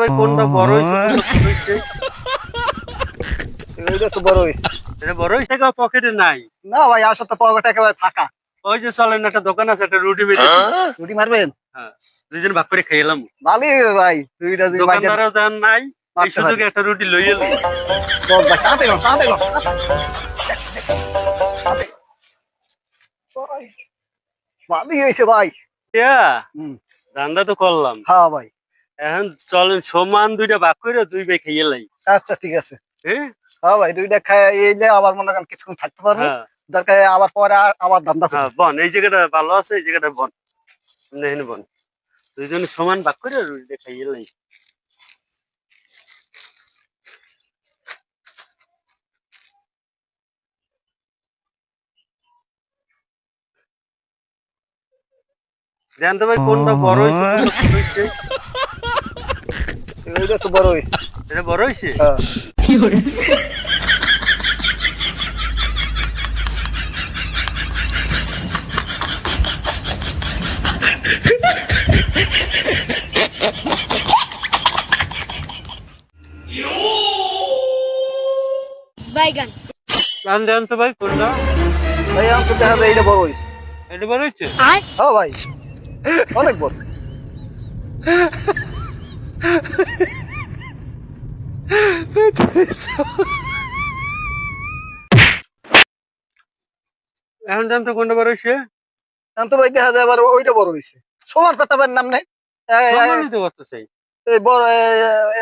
ভাই কোনটা বড় হয়েছে কোনটা ছোট হয়েছে? এইটা তো বড় হয়েছে। এটা বড় হয়েছে? পকেটে নাই। না ভাই আসলে তো পকেট একেবারে ফাঁকা। ওই যে চলেন একটা দোকান আছে একটা রুটি বেঁচে। রুটি মারবেন? দুইজন ভাগ করে খেয়ে এলাম। ভালোই ভাই দুইটা যদি দোকানদারও দেন নাই এই সুযোগে একটা রুটি লই এলাম। ভাই ভালোই হয়েছে ভাই। ধান্দা তো করলাম। হ্যাঁ ভাই। এখন চলেন সমান দুইটা ভাগ করে দুই বে খেয়ে এলাই আচ্ছা ঠিক আছে। হ্যাঁ হ্যাঁ ভাই দুইটা খাই এই যে আবার মনে করেন কিছুক্ষণ থাকতে পারব। হ্যাঁ। দরকার আবার পরে আবার ধান্দা হ্যাঁ বন এই জায়গাটা ভালো আছে এই জায়গাটা বন। নেহেন বন। দুইজন সমান ভাগ করে রুটিটা খাইয়ে এলাই জানতো ভাই কোনটা বড় হয়েছে? তো বড় হয়েছে এটা বড় হয়েছে হ্যাঁ। বাইগান জান জানতো ভাই কোনটা? ভাই তো দেখা যায় এইটা বড় হয়েছে এটা বড় হয়েছে হ্যাঁ ভাই অনেক বড়। এখন জানতো কোনটা বড় হয়েছে তো ভাই দেখা যায় আবার ওইটা বড় হয়েছে সমান পারেন নাম নেই। বড়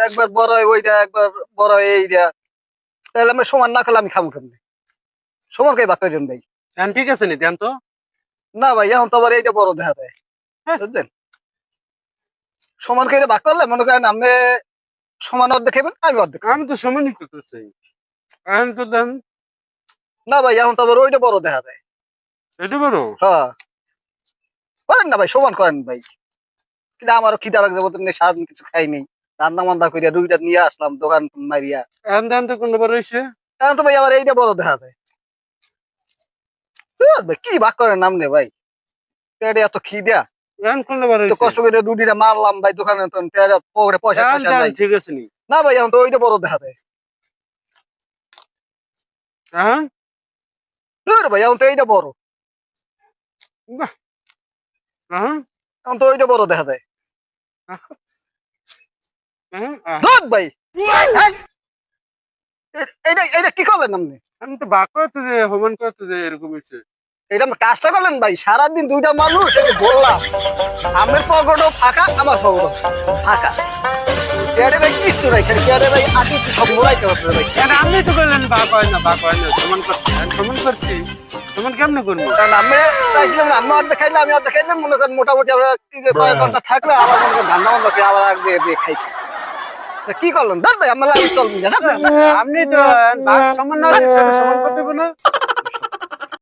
একবার বড় ওইটা একবার বড় এইটা। তাহলে আমি সমান না খেলে আমি খাব কেমনি? সমান খাই বাদ ভাই। এখন ঠিক আছে নি জানতো না ভাই এখন তো আবার এইটা বড় দেখা যায়। হ্যাঁ। বুঝলেন? সমান করে বাক করলে মনে করেন আমি সমান অর্ধেক খাবেন আমি অর্ধেক আমি তো সমানই করতে চাই। এখন তো দেন না ভাই এখন তো আবার ওইটা বড় দেখা যায়। এটা বড়? হ্যাঁ। করেন না ভাই সমান করেন ভাই। কিন্তু আমারও খিদা লাগছে বলতে সারাদিন কিছু খাই নেই। রান্না বান্না করিয়া দুইটা নিয়ে আসলাম দোকান মারিয়া। এখন জানতো কোনটা বড় হয়েছে এখন তো ভাই আবার এইটা বড় দেখা যায়। কি ভাগ করেন নাম নে ভাই? পেটে এত খিদা। এখন তো হয়েছে কষ্ট করে রুটিটা মারলাম ভাই দোকানে তো পেটে পকেটে পয়সা এখন টয়সা জান, নাই। ঠিক আছে না। ভাই এখন তো ওইটা বড় দেখা যায়। হ্যাঁ? ভাই এখন তো এইটা বড়। হ্যাঁ? এখন তো ওইটা বড় দেখা যায়। হ্যাঁ, আহ, ধুর ভাই। এ- এইটা কি করলেন আপনি? আমি তো বাক করতে যে হোমান করতে যে এরকম হয়েছে এটা কাজটা করলেন ভাই সারাদিন দুইটা মানুষ এই বললাম আমের পকেটও ফাঁকা আমার পকেটও ফাঁকা। পেয়ারে ভাই কিচ্ছু নাই খালি পেয়ারে ভাই আগে একটু সব মোড়াইতে হচ্ছে ভাই। এখন আপনি তো বললেন বাক হয় না বাক হয় না সমান করছি সমান করছি সমান কেমনে করব? কারণ আমি চাইছিলাম আমি অর্ধেক খাইলে আমি অর্ধেক খাইলে মনে করেন মোটামুটি আমরা কি কয়েক ঘণ্টা থাকলে আবার মনে করেন ধান্দা বন্ধ করে আবার আগে দিয়ে খাই। কি করলেন? ভাই আমার চলবেন আপনি তো বাক সমান না সমান করতে না।